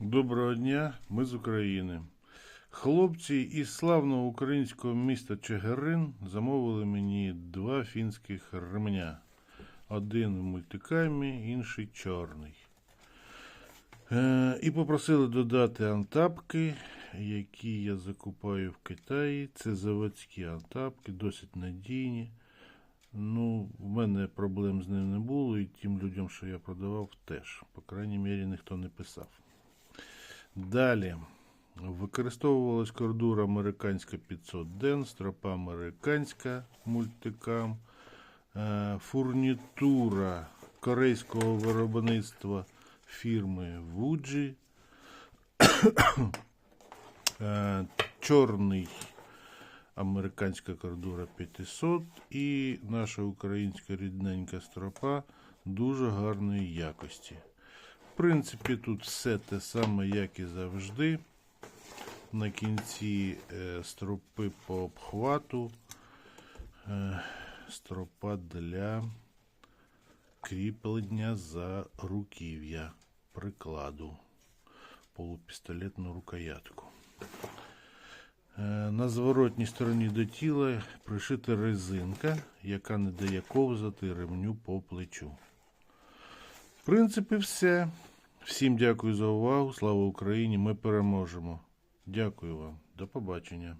Доброго дня, ми з України. Хлопці із славного українського міста Чигирин замовили мені два фінських ремня. Один в мультикамі, інший чорний. Е, і попросили додати антапки, які я закупаю в Китаї. Це заводські антапки, досить надійні. Ну, в мене проблем з ним не було, і тим людям, що я продавав, теж. По крайній мірі, ніхто не писав. Далі. Використовувалась кордура американська 500 ден, стропа американська мультикам, е, фурнітура корейського виробництва фірми Вуджі, е, чорний американська кордура 500 і наша українська рідненька стропа дуже гарної якості. Принципі, тут все те саме, як і завжди. На кінці е, стропи по обхвату, е, стропа для кріплення за руків'я прикладу, полупістолетну рукоятку. Е, На зворотній стороні до тіла пришита резинка, яка не дає ковзати ремню по плечу. В принципі, все. Всім дякую за увагу. Слава Україні! Ми переможемо. Дякую вам. До побачення.